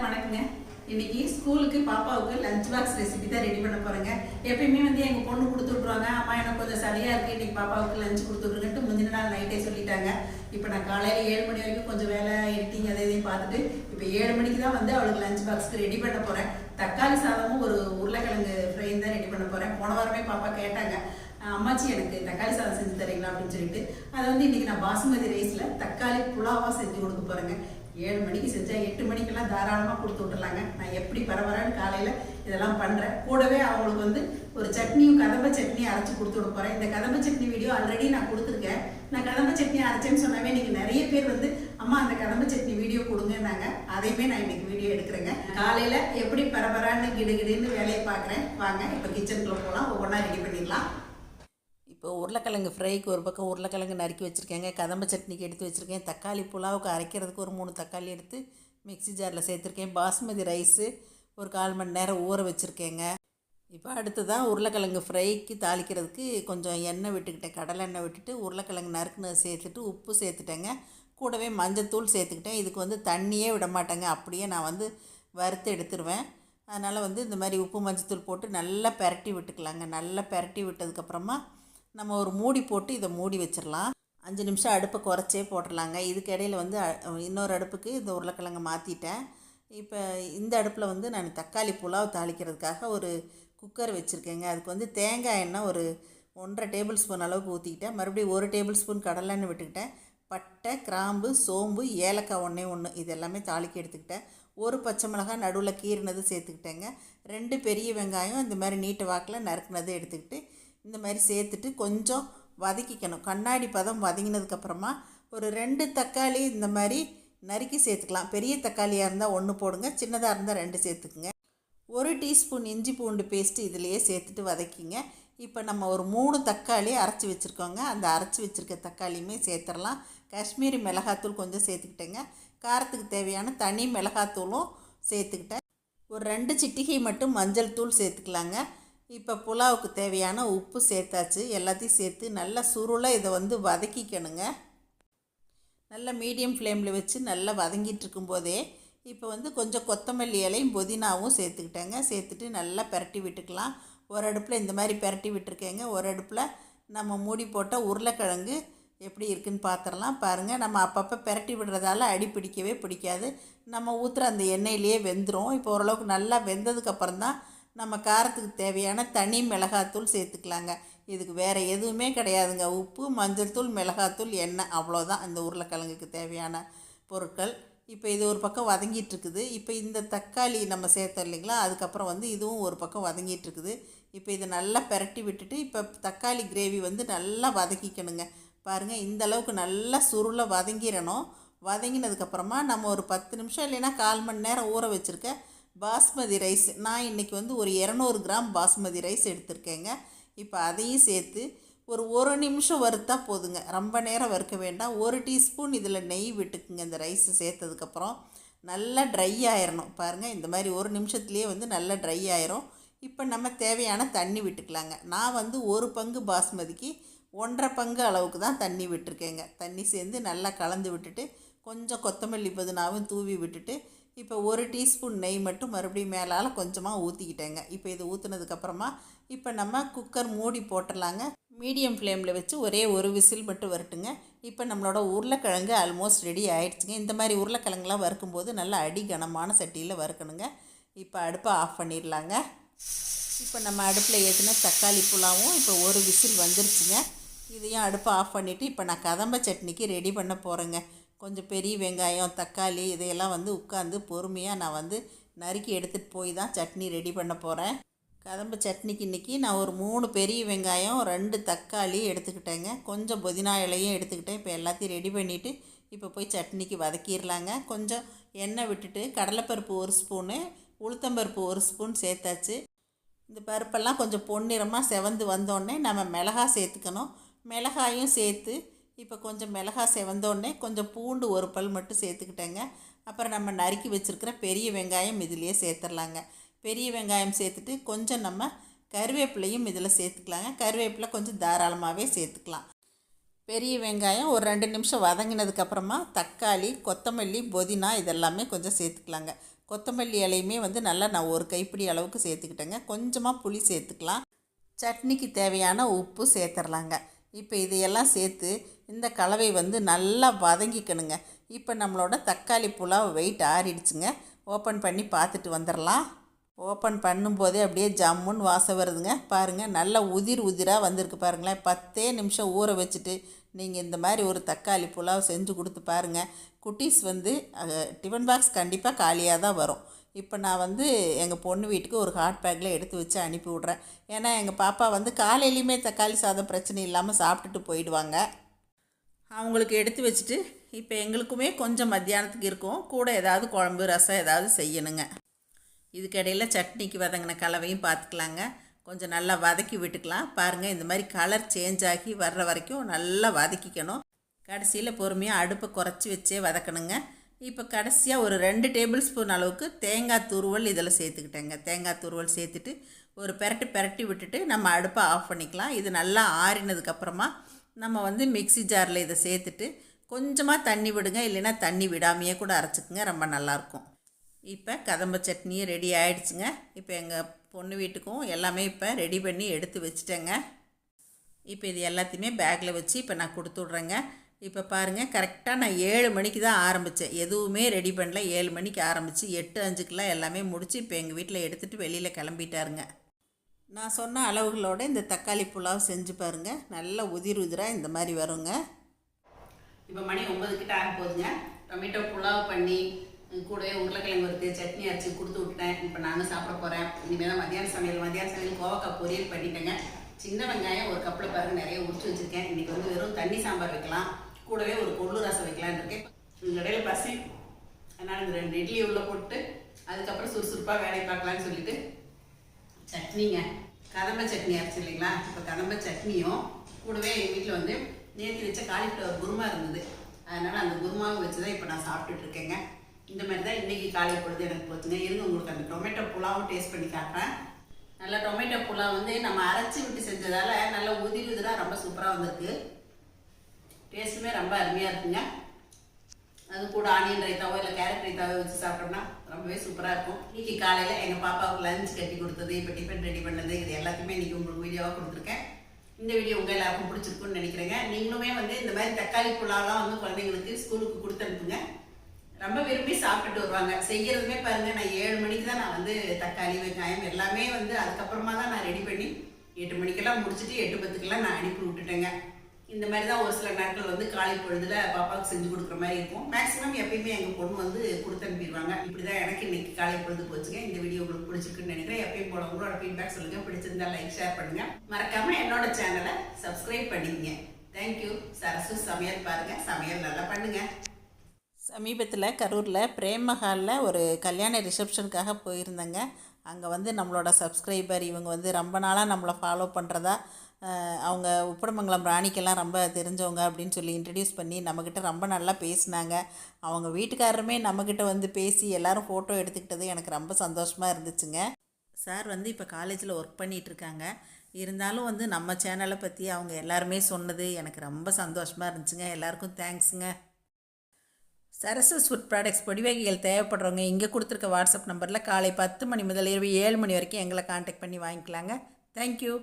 எல்லாருக்கும் வணக்கங்க. இன்னைக்கு ஸ்கூலுக்கு பாப்பாவுக்கு லஞ்ச் பாக்ஸ் ரெசிபி தான் ரெடி பண்ண போறேங்க. எப்பயுமே வந்து எங்க பொண்ணு கொடுத்து விட்ருவாங்க அம்மா எனக்கு கொஞ்சம் சரியா இருக்கு இன்னைக்கு பாப்பாவுக்கு லஞ்ச் கொடுத்து விட்ருங்கட்டு முந்தின நாள் நைட்டே சொல்லிட்டாங்க. இப்போ நான் காலையில ஏழு மணி வரைக்கும் கொஞ்சம் வேலை எடிட்டிங் அதை இதையும் பார்த்துட்டு இப்போ ஏழு மணிக்கு தான் வந்து அவளுக்கு லஞ்ச் பாக்ஸ்க்கு ரெடி பண்ண போறேன். தக்காளி சாதமும் ஒரு உருளைக்கிழங்கு ஃப்ரையும் தான் ரெடி பண்ண போறேன். போன வாரமே பாப்பா கேட்டாங்க அம்மாச்சி எனக்கு தக்காளி சாதம் செஞ்சு தரீங்களா? அப்படின்னு சொல்லிட்டு. அதை வந்து இன்னைக்கு நான் பாசுமதி ரைஸ்ல தக்காளி புலாவா செஞ்சு கொடுக்க போறேங்க. ஏழு மணிக்கு செஞ்சால் எட்டு மணிக்கெல்லாம் தாராளமாக கொடுத்து விட்டுலாங்க நான் எப்படி பரபரன்னு காலையில் இதெல்லாம் பண்ணுறேன் கூடவே அவங்களுக்கு வந்து ஒரு சட்னியும் கதம்ப சட்னியும் அரைச்சி கொடுத்து விட போகிறேன் இந்த கதம்ப சட்னி வீடியோ ஆல்ரெடி நான் கொடுத்துருக்கேன். நான் கதம்ப சட்னி அரைச்சேன்னு சொன்னாவே இன்னைக்கு நிறைய பேர் வந்து அம்மா அந்த கதம்ப சட்னி வீடியோ கொடுங்கன்னாங்க. அதையுமே நான் இன்னைக்கு வீடியோ எடுக்கிறேங்க. காலையில் எப்படி பரபரான்னு கிடுகிடுன்னு வேலையை பார்க்குறேன். வாங்க இப்போ கிச்சனுக்குள்ளே போகலாம் ஒவ்வொன்றா ரெடி பண்ணிடலாம். இப்போ உருளைக்கிழங்கு ஃப்ரைக்கு ஒரு பக்கம் உருளைக்கிழங்கு நறுக்கி வச்சுருக்கேங்க. கதம்ப சட்னிக்கு எடுத்து வச்சுருக்கேன். தக்காளி புலாவுக்கு அரைக்கிறதுக்கு ஒரு மூணு தக்காளி எடுத்து மிக்ஸி ஜாரில் சேர்த்துருக்கேன். பாஸ்மதி ரைஸு ஒரு கால் மணி நேரம் ஊற வச்சுருக்கேங்க. இப்போ அடுத்ததான் உருளைக்கிழங்கு ஃப்ரைக்கு தாளிக்கிறதுக்கு கொஞ்சம் எண்ணெய் விட்டுக்கிட்டேன். கடலை எண்ணெய் விட்டுட்டு உருளைக்கிழங்கு நறுக்குன்னு சேர்த்துட்டு உப்பு சேர்த்துட்டேங்க. கூடவே மஞ்சத்தூள் சேர்த்துக்கிட்டேன். இதுக்கு வந்து தண்ணியே விட மாட்டேங்க. அப்படியே நான் வந்து வறுத்து எடுத்துருவேன். அதனால் வந்து இந்த மாதிரி உப்பு மஞ்சத்தூள் போட்டு நல்லா பெரட்டி விட்டுக்கலாங்க. நல்லா பெரட்டி விட்டதுக்கப்புறமா நம்ம ஒரு மூடி போட்டு இதை மூடி வச்சிடலாம். அஞ்சு நிமிஷம் அடுப்பை குறைச்சே போட்டுடலாங்க. இதுக்கு இடையில வந்து இன்னொரு அடுப்புக்கு இந்த உருளைக்கிழங்கு மாற்றிட்டேன் இப்போ இந்த அடுப்பில் வந்து நான் தக்காளி புலாவ் தாளிக்கிறதுக்காக ஒரு குக்கர் வச்சுருக்கேங்க. அதுக்கு வந்து தேங்காய் எண்ணெய் ஒரு ஒன்றரை டேபிள் ஸ்பூன் அளவுக்கு ஊற்றிக்கிட்டேன் மறுபடியும் ஒரு டேபிள் ஸ்பூன் கடலெண்ணெய் விட்டுக்கிட்டேன். பட்டை கிராம்பு சோம்பு ஏலக்காய் ஒன்றே ஒன்று இது எல்லாமே தாளிக்க எடுத்துக்கிட்டேன். ஒரு பச்சை மிளகாய் நடுவில் கீறினது சேர்த்துக்கிட்டேங்க. ரெண்டு பெரிய வெங்காயம் இந்த மாதிரி நீட்டு வாக்கில் நறுக்குனது எடுத்துக்கிட்டு இந்த மாதிரி சேர்த்துட்டு கொஞ்சம் வதக்கிக்கணும். கண்ணாடி பதம் வதங்கினதுக்கப்புறமா ஒரு ரெண்டு தக்காளி இந்த மாதிரி நறுக்கி சேர்த்துக்கலாம். பெரிய தக்காளியாக இருந்தால் ஒன்று போடுங்க சின்னதாக இருந்தால் ரெண்டு சேர்த்துக்குங்க. ஒரு டீஸ்பூன் இஞ்சி பூண்டு பேஸ்ட்டு இதிலையே சேர்த்துட்டு வதக்கிங்க. இப்போ நம்ம ஒரு மூணு தக்காளி அரைச்சி வச்சுருக்கோங்க. அந்த அரைச்சி வச்சுருக்க தக்காளியுமே சேர்த்துடலாம். காஷ்மீரி மிளகாத்தூள் கொஞ்சம் சேர்த்துக்கிட்டேங்க. காரத்துக்கு தேவையான தனி மிளகாத்தூளும் சேர்த்துக்கிட்டேன். ஒரு ரெண்டு சிட்டிகை மட்டும் மஞ்சள் தூள் சேர்த்துக்கலாங்க. இப்போ புலாவுக்கு தேவையான உப்பு சேர்த்தாச்சு. எல்லாத்தையும் சேர்த்து நல்லா சுருளாக இதை வந்து வதக்கிக்கணுங்க. நல்லா மீடியம் ஃப்ளேமில் வச்சு நல்லா வதங்கிட்டு இருக்கும்போதே இப்போ வந்து கொஞ்சம் கொத்தமல்லி இலையும் புதினாவும் சேர்த்துக்கிட்டேங்க. சேர்த்துட்டு நல்லா பெரட்டி விட்டுக்கலாம். ஒரு அடுப்பில் இந்த மாதிரி பெரட்டி விட்டுருக்கேங்க. ஒரு அடுப்பில் நம்ம மூடி போட்டால் உருளைக்கிழங்கு எப்படி இருக்குன்னு பார்த்துடலாம் பாருங்கள் நம்ம அப்பப்போ பெரட்டி விடுறதால அடி பிடிக்கவே பிடிக்காது. நம்ம ஊற்றுற அந்த எண்ணெயிலேயே வெந்துடும் இப்போ ஓரளவுக்கு நல்லா வெந்ததுக்கப்புறம் தான் நம்ம காரத்துக்கு தேவையான தனி மிளகாத்தூள் சேர்த்துக்கலாங்க. இதுக்கு வேறு எதுவுமே கிடையாதுங்க. உப்பு மஞ்சள் தூள் மிளகாத்தூள் எண்ணெய் அவ்வளோதான் இந்த உருளைக்கிழங்குக்கு தேவையான பொருட்கள். இப்போ இது ஒரு பக்கம் வதங்கிட்டுருக்குது. இப்போ இந்த தக்காளி நம்ம சேர்த்தோம் இல்லைங்களா? அதுக்கப்புறம் வந்து இதுவும் ஒரு பக்கம் வதங்கிட்டுருக்குது. இப்போ இதை நல்லா பெரட்டி விட்டுட்டு இப்போ தக்காளி கிரேவி வந்து நல்லா வதக்கிக்கணுங்க. பாருங்கள் இந்த அளவுக்கு நல்லா சுருளை வதங்கிடணும் வதங்கினதுக்கப்புறமா நம்ம ஒரு பத்து நிமிஷம் இல்லைன்னா கால் மணி நேரம் ஊற வச்சுருக்க பாஸ்மதி ரைஸ். நான் இன்றைக்கி வந்து ஒரு இரநூறு கிராம் பாஸ்மதி ரைஸ் எடுத்திருக்கேங்க. இப்போ அதையும் சேர்த்து ஒரு ஒரு நிமிஷம் வறுத்தா போதுங்க. ரொம்ப நேரம் வறுக்க வேண்டாம். ஒரு டீஸ்பூன் இதில் நெய் விட்டுக்குங்க இந்த ரைஸ் சேர்த்ததுக்கப்புறம். நல்லா ட்ரை ஆயிரணும். பாருங்கள் இந்த மாதிரி ஒரு நிமிஷத்துலேயே வந்து நல்லா ட்ரை ஆயிரும். இப்போ நம்ம தேவையான தண்ணி விட்டுக்கலாங்க. நான் வந்து ஒரு பங்கு பாஸ்மதிக்கு ஒன்றரை பங்கு அளவுக்கு தான் தண்ணி விட்டுருக்கேங்க. தண்ணி சேர்ந்து நல்லா கலந்து விட்டுட்டு கொஞ்சம் கொத்தமல்லி புதினாவும் தூவி விட்டுட்டு இப்போ ஒரு டீஸ்பூன் நெய் மட்டும் மறுபடியும் மேலால் கொஞ்சமாக ஊற்றிக்கிட்டேங்க இப்போ இது ஊற்றுனதுக்கப்புறமா இப்போ நம்ம குக்கர் மூடி போட்டுடலாங்க. மீடியம் ஃப்ளேமில் வச்சு ஒரே ஒரு விசில் மட்டும் வரட்டுங்க. இப்போ நம்மளோட உருளைக்கிழங்கு ஆல்மோஸ்ட் ரெடி ஆயிடுச்சுங்க. இந்த மாதிரி உருளைக்கிழங்குலாம் வறுக்கும்போது நல்லா அடி கனமான சட்டியில் வறுக்கணுங்க. இப்போ அடுப்பை ஆஃப் பண்ணிடலாங்க. இப்போ நம்ம அடுப்பில் ஏற்றின தக்காளி புலாவும் இப்போ ஒரு விசில் வந்துருச்சுங்க. இதையும் அடுப்பை ஆஃப் பண்ணிவிட்டு இப்போ நான் கதம்ப சட்னிக்கு ரெடி பண்ண போகிறேங்க கொஞ்சம் பெரிய வெங்காயம் தக்காளி இதையெல்லாம் வந்து உட்காந்து பொறுமையாக நான் வந்து நறுக்கி எடுத்துகிட்டு போய் தான் சட்னி ரெடி பண்ண போகிறேன் கதம்பு சட்னிக்கு இன்றைக்கி நான் ஒரு மூணு பெரிய வெங்காயம் ரெண்டு தக்காளி எடுத்துக்கிட்டேங்க. கொஞ்சம் புதினா இலையும் எடுத்துக்கிட்டேன். இப்போ எல்லாத்தையும் ரெடி பண்ணிவிட்டு இப்போ போய் சட்னிக்கு வதக்கிடலாங்க. கொஞ்சம் எண்ணெய் விட்டுட்டு கடலைப்பருப்பு ஒரு ஸ்பூனு உளுத்தம்பருப்பு ஒரு ஸ்பூன் சேர்த்தாச்சு. இந்த பருப்பெல்லாம் கொஞ்சம் பொன்னிறமாக செவந்து வந்தோடனே நம்ம மிளகா சேர்த்துக்கணும். மிளகாயும் சேர்த்து இப்போ கொஞ்சம் மிளகாய் செவந்தோடனே கொஞ்சம் பூண்டு ஒரு பல் மட்டும் சேர்த்துக்கிட்டேங்க. அப்புறம் நம்ம நறுக்கி வச்சுருக்கிற பெரிய வெங்காயம் இதுலேயே சேர்த்துடலாங்க. பெரிய வெங்காயம் சேர்த்துட்டு கொஞ்சம் நம்ம கருவேப்பிலையும் இதில் சேர்த்துக்கலாங்க. கருவேப்பிலை கொஞ்சம் தாராளமாகவே சேர்த்துக்கலாம். பெரிய வெங்காயம் ஒரு ரெண்டு நிமிஷம் வதங்கினதுக்கப்புறமா தக்காளி கொத்தமல்லி புதினா இதெல்லாமே கொஞ்சம் சேர்த்துக்கலாங்க. கொத்தமல்லி இலையுமே வந்து நல்லா நான் ஒரு கைப்பிடி அளவுக்கு சேர்த்துக்கிட்டேங்க. கொஞ்சமாக புளி சேர்த்துக்கலாம். சட்னிக்கு தேவையான உப்பு சேர்த்துடலாங்க. இப்போ இதையெல்லாம் சேர்த்து இந்த கலவை வந்து நல்லா வதங்கிக்கணுங்க. இப்போ நம்மளோட தக்காளி புலாவ் வெயிட் ஆறிடுச்சுங்க. ஓப்பன் பண்ணி பார்த்துட்டு வந்துடலாம் ஓப்பன் பண்ணும்போதே அப்படியே ஜம்முன்னு வாசம் வருதுங்க. பாருங்கள் நல்லா உதிர் உதிராக வந்திருக்கு பாருங்களேன். பத்தே நிமிஷம் ஊற வச்சுட்டு நீங்கள் இந்த மாதிரி ஒரு தக்காளி புலாவ் செஞ்சு கொடுத்து பாருங்கள் குட்டீஸ் வந்து டிஃபன் பாக்ஸ் கண்டிப்பாக காலியாக தான் வரும். இப்போ நான் வந்து எங்கள் பொண்ணு வீட்டுக்கு ஒரு ஹாட் பேக்கில் எடுத்து வச்சு அனுப்பி விட்றேன். ஏன்னா எங்கள் பாப்பா வந்து காலையிலையுமே தக்காளி சாதம் பிரச்சனை இல்லாமல் சாப்பிட்டுட்டு போயிடுவாங்க. அவங்களுக்கு எடுத்து வச்சுட்டு இப்போ எங்களுக்குமே கொஞ்சம் மத்தியானத்துக்கு இருக்கும். கூட ஏதாவது குழம்பு ரசம் ஏதாவது செய்யணுங்க. இதுக்கிடையில் சட்னிக்கு வதங்கின கலவையும் பார்த்துக்கலாங்க கொஞ்சம் நல்லா வதக்கி விட்டுக்கலாம். பாருங்கள் இந்த மாதிரி கலர் சேஞ்ச் ஆகி வர்ற வரைக்கும் நல்லா வதக்கிக்கணும். கடைசியில் பொறுமையாக அடுப்பை குறைச்சி வச்சே வதக்கணுங்க. இப்போ கடைசியாக ஒரு ரெண்டு டேபிள் ஸ்பூன் அளவுக்கு தேங்காய் துருவல் இதில் சேர்த்துக்கிட்டேங்க. தேங்காய் துருவல் சேர்த்துட்டு ஒரு பெரட்டி பெரட்டி விட்டுட்டு நம்ம அடுப்பை ஆஃப் பண்ணிக்கலாம். இது நல்லா ஆறினதுக்கப்புறமா நம்ம வந்து மிக்ஸி ஜாரில் இதை சேர்த்துட்டு கொஞ்சமாக தண்ணி விடுங்க. இல்லைன்னா தண்ணி விடாமையே கூட அரைச்சிக்குங்க. ரொம்ப நல்லாயிருக்கும். இப்போ கதம்ப சட்னியும் ரெடி ஆயிடுச்சுங்க. இப்போ எங்கள் பொண்ணு வீட்டுக்கும் எல்லாமே இப்போ ரெடி பண்ணி எடுத்து வச்சுட்டேங்க. இப்போ இது எல்லாத்தையுமே பேக்கில் வச்சு இப்போ நான் கொடுத்து விட்றேங்க. இப்போ பாருங்கள் கரெக்டாக நான் ஏழு மணிக்கு தான் ஆரம்பித்தேன். எதுவுமே ரெடி பண்ணல. ஏழு மணிக்கு ஆரம்பித்து எட்டு அஞ்சுக்கெலாம் எல்லாமே முடித்து இப்போ எங்கள் வீட்டில் எடுத்துகிட்டு வெளியில் கிளம்பிட்டாருங்க. நான் சொன்ன அளவுகளோட இந்த தக்காளி புலாவ் செஞ்சு பாருங்கள் நல்லா உதிர் உதிராக இந்த மாதிரி வருங்க. இப்போ மணி ஒம்பது கிட்ட ஆக போகுதுங்க டொமேட்டோ புலாவ் பண்ணி கூடவே உருளைக்கிழங்கு வறுத்து சட்னி அரைச்சி கொடுத்து விட்டேன் இப்போ நானும் சாப்பிட போகிறேன் இனிமேல் தான் சமையல். மதியான சமையல் கோவக்காய் பொரியல் பண்ணிட்டேங்க. சின்ன வெங்காயம் ஒரு கப்பில் பாருங்கள் நிறைய உரிச்சு வச்சுருக்கேன். இன்றைக்கி வந்து வெறும் தண்ணி சாம்பார் வைக்கலாம். கூடவே ஒரு கொள்ளு ரசம் வைக்கலான் இருக்கேன். இந்த இடையில பசி. அதனால் இந்த ரெண்டு இட்லி உள்ளே போட்டு அதுக்கப்புறம் சுறுசுறுப்பாக வேலையை பார்க்கலான்னு சொல்லிட்டு சட்னிங்க. கதம்ப சட்னி அரைச்சு இல்லைங்களா? இப்போ கதம்ப சட்னியும் கூடவே எங்கள் வீட்டில் வந்து நேற்று வச்ச காலிஃப்ளவர் குருமா இருந்தது. அதனால் அந்த குருமாவை வச்சு தான் இப்போ நான் சாப்பிட்டுட்டு இருக்கேங்க. இந்த மாதிரி தான் இன்றைக்கி காலை பொழுது எனக்கு போச்சுங்க. இருங்க உங்களுக்கு அந்த டொமேட்டோ புலாவும் டேஸ்ட் பண்ணி காட்டுறேன். நல்லா டொமேட்டோ புலாவ் வந்து நம்ம அரைச்சி விட்டு செஞ்சதால் நல்லா உதிரி உதிராக ரொம்ப சூப்பராக வந்திருக்கு. டேஸ்ட்டுமே ரொம்ப அருமையாக இருக்குங்க. அது கூட ஆனியன் ரைத்தாவோ இல்லை கேரட் ரைத்தாவோ வச்சு சாப்பிட்டோம்னா ரொம்பவே சூப்பராக இருக்கும். இன்னைக்கு காலையில் எங்கள் பாப்பாவுக்கு லஞ்ச் கட்டி கொடுத்தது இப்போ டிஃபன் ரெடி பண்ணது இது எல்லாத்தையுமே இன்றைக்கி உங்களுக்கு வீடியோவாக கொடுத்துருக்கேன். இந்த வீடியோ உங்கள் எல்லாருக்கும் பிடிச்சிருக்குன்னு நினைக்கிறேங்க. நீங்களுமே வந்து இந்த மாதிரி தக்காளி புலாலாம் வந்து குழந்தைங்களுக்கு ஸ்கூலுக்கு கொடுத்து அனுப்புங்க. ரொம்ப விரும்பி சாப்பிட்டுட்டு வருவாங்க. செய்கிறதுமே பாருங்கள் நான் ஏழு மணிக்கு தான் நான் வந்து தக்காளி வெங்காயம் எல்லாமே வந்து அதுக்கப்புறமா தான் நான் ரெடி பண்ணி எட்டு மணிக்கெல்லாம் முடிச்சுட்டு எட்டு பத்துக்கெல்லாம் நான் அனுப்பி விட்டுட்டேங்க. இந்த மாதிரி தான் ஒரு சில நாட்கள் வந்து காலை பொழுதுல பாப்பாவுக்கு செஞ்சு கொடுக்குற மாதிரி இருக்கும். மேக்ஸிமம் எப்பயுமே எங்கள் பொண்ணு வந்து கொடுத்து அனுப்பிடுவாங்க. இப்படி தான் எனக்கு இன்னைக்கு காலை பொழுது போச்சுங்க. இந்த வீடியோ உங்களுக்கு பிடிச்சிருக்குன்னு நினைக்கிறேன். எப்பயும் போல உங்களோட ஃபீட்பேக் சொல்லுங்க. பிடிச்சிருந்தா லைக் ஷேர் பண்ணுங்க. மறக்காம என்னோட சேனலை சப்ஸ்கிரைப் பண்ணிக்கங்க. தேங்க்யூ சரசு சமையல் பாருங்க. சமையல் நல்லா பண்ணுங்க. சமீபத்தில் கரூரில் பிரேம் மஹாலில் ஒரு கல்யாண ரிசப்ஷனுக்காக போயிருந்தேங்க. அங்கே வந்து நம்மளோட சப்ஸ்கிரைபர் இவங்க வந்து ரொம்ப நாளாக நம்மளை ஃபாலோ பண்ணுறதா அவங்க உப்படமங்கலம் ராணிக்கெல்லாம் ரொம்ப தெரிஞ்சவங்க அப்படின்னு சொல்லி இன்ட்ரடியூஸ் பண்ணி நம்மக்கிட்ட ரொம்ப நல்லா பேசினாங்க. அவங்க வீட்டுக்காரருமே நம்மக்கிட்ட வந்து பேசி எல்லாரும் ஃபோட்டோ எடுத்துக்கிட்டது எனக்கு ரொம்ப சந்தோஷமாக இருந்துச்சுங்க. சார் வந்து இப்போ காலேஜில் ஒர்க் பண்ணிகிட்டு இருக்காங்க இருந்தாலும் வந்து நம்ம சேனலை பற்றி அவங்க எல்லாருமே சொன்னது எனக்கு ரொம்ப சந்தோஷமாக இருந்துச்சுங்க. எல்லாருக்கும் தேங்க்ஸுங்க சரசஸ் ஃபுட் ப்ராடக்ட்ஸ் பொடிவகைகள் தேவைப்படுறவங்க இங்கே கொடுத்துருக்க வாட்ஸ்அப் நம்பரில் காலை பத்து மணி முதல் இரவு ஏழு மணி வரைக்கும் எங்களை காண்டாக்ட் பண்ணி வாங்கிக்கலாங்க. தேங்க்யூ